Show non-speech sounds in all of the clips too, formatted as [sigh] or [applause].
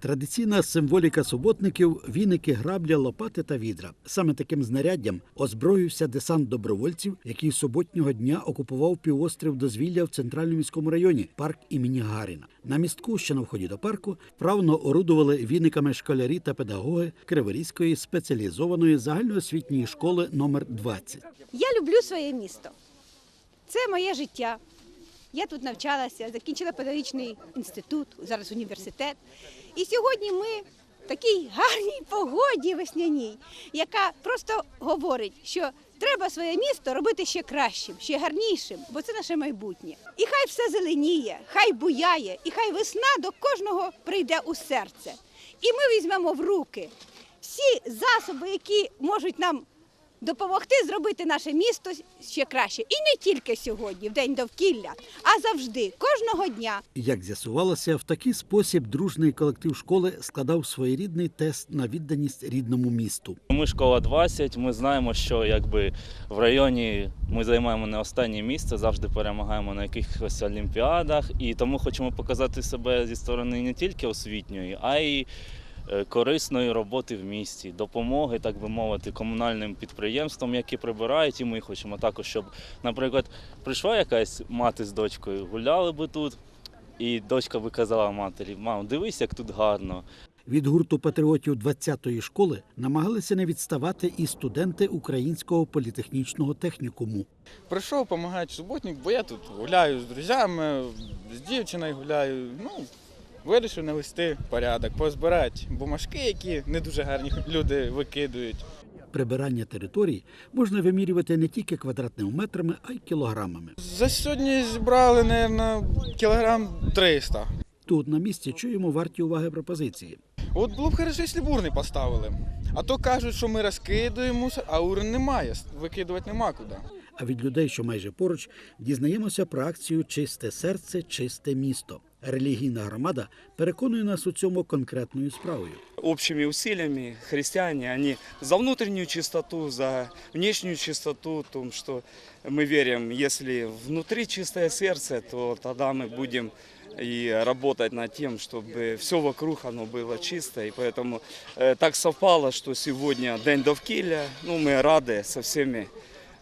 Традиційна символіка суботників віники, грабля, лопати та відра. Саме таким знаряддям озброївся десант добровольців, який суботнього дня окупував півострів дозвілля в центральному міському районі парк імені Гагаріна. На містку, що на вході до парку, вправно орудували віниками школярі та педагоги Криворізької спеціалізованої загальноосвітньої школи номер 20. Я люблю своє місто. Це моє життя. Я тут навчалася, закінчила педагогічний інститут, зараз університет. І сьогодні ми в такій гарній погоді весняній, яка просто говорить, що треба своє місто робити ще кращим, ще гарнішим, бо це наше майбутнє. І хай все зеленіє, хай буяє, і хай весна до кожного прийде у серце. І ми візьмемо в руки всі засоби, які можуть нам допомогти зробити наше місто ще краще. І не тільки сьогодні, в день довкілля, а завжди, кожного дня. Як з'ясувалося, в такий спосіб дружний колектив школи складав своєрідний тест на відданість рідному місту. Ми школа 20, Ми знаємо, що якби в районі ми займаємо не останнє місце, завжди перемагаємо на якихось олімпіадах, і тому хочемо показати себе зі сторони не тільки освітньої, а й корисної роботи в місті, допомоги, так би мовити, комунальним підприємствам, які прибирають. І ми хочемо також, щоб, наприклад, прийшла якась мати з дочкою, гуляли би тут. І дочка би казала матері: мам, дивись, як тут гарно. Від гурту патріотів 20-ї школи намагалися не відставати і студенти Українського політехнічного технікуму. Прийшов допомагати суботник, бо я тут гуляю з друзями, з дівчиною гуляю. Ну, вирішив навести порядок, позбирати бумажки, які не дуже гарні [laughs] люди викидують. Прибирання територій можна вимірювати не тільки квадратними метрами, а й кілограмами. За сьогодні зібрали, мабуть, кілограм 300. Тут на місці чуємо варті уваги пропозиції. От було б хорошо, якщо б урни поставили. А то кажуть, що ми розкидуємо мусор, а урн немає, викидувати нема куди. А від людей, що майже поруч, дізнаємося про акцію Чисте серце, чисте місто. Релігійна громада переконує нас у цьому конкретною справою. общими усилиями христиане, они за внутреннюю чистоту, за внешнюю чистоту, в том, что мы верим, если внутри чистое сердце, то тогда мы будем и работать над тем, чтобы все вокруг оно было чисто. И поэтому э, так совпало, что сегодня День довкилля, ну, мы рады со всеми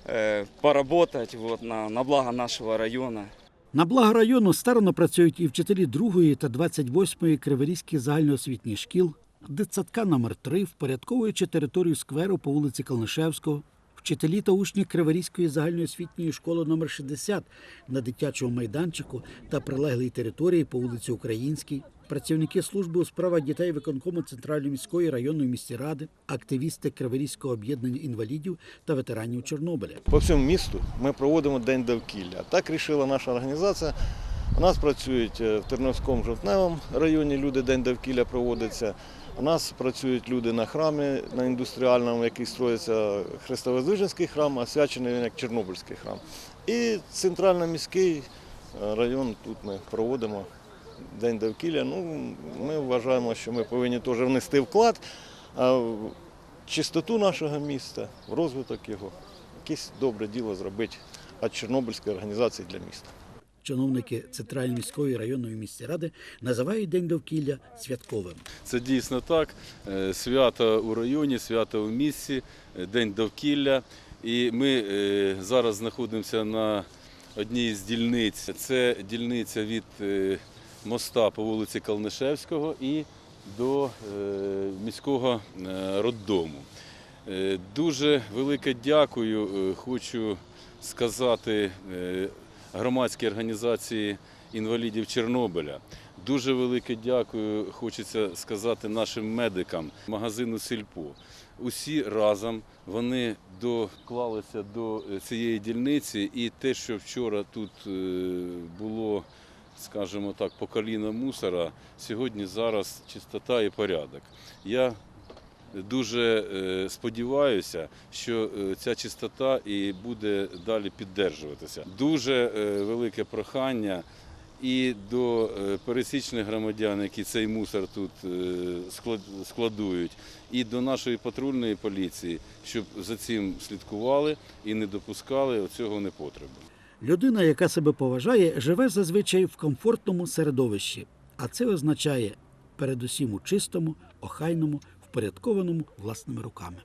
э, поработать вот, на, на благо нашего района. На благо району старано працюють і вчителі 2 та 28 Криворізьких загальноосвітніх шкіл, дитсадка номер 3 впорядковуючи територію скверу по вулиці Калнишевського, вчителі та учні Криворізької загальноосвітньої школи номер 60 на дитячому майданчику та прилеглій території по вулиці Українській, працівники служби у справах дітей виконкому Центральної міської районної міської ради, активісти Криворізького об'єднання інвалідів та ветеранів Чорнобиля. По всьому місту ми проводимо День довкілля. Так вирішила наша організація. У нас працюють е, в Тернівському жовтневому районі люди День довкілля проводиться. У нас працюють люди на храмі, на індустріальному, який строїться Христовоздвиженський храм, а свячений він як Чорнобильський храм. І центрально-міський е, район тут ми проводимо День довкілля. Ну, ми вважаємо, що ми повинні теж внести вклад в чистоту нашого міста, в розвиток його якесь добре діло зробити від Чорнобильської організації для міста. Чиновники Центральної міської районної міської ради називають День довкілля святковим. Це дійсно так. Е, Свято у районі, свято у місті, е, День довкілля. І ми е, зараз знаходимося на одній з дільниць. Це дільниця від моста по вулиці Калнишевського і до е, міського е, роддому. Е, Дуже велике дякую хочу сказати громадській організації інвалідів Чорнобиля. Дуже велике дякую, хочеться сказати нашим медикам, магазину Сільпо. Усі разом вони доклалися до цієї дільниці, і те, що вчора тут було, скажімо так, по коліна мусора, сьогодні зараз чистота і порядок. Я дуже е, сподіваюся, що е, ця чистота і буде далі піддержуватися. Дуже е, велике прохання і до пересічних громадян, які цей мусор тут складують, і до нашої патрульної поліції, щоб за цим слідкували і не допускали цього непотребу. Людина, яка себе поважає, живе зазвичай в комфортному середовищі. А це означає передусім у чистому, охайному, впорядкованому власними руками.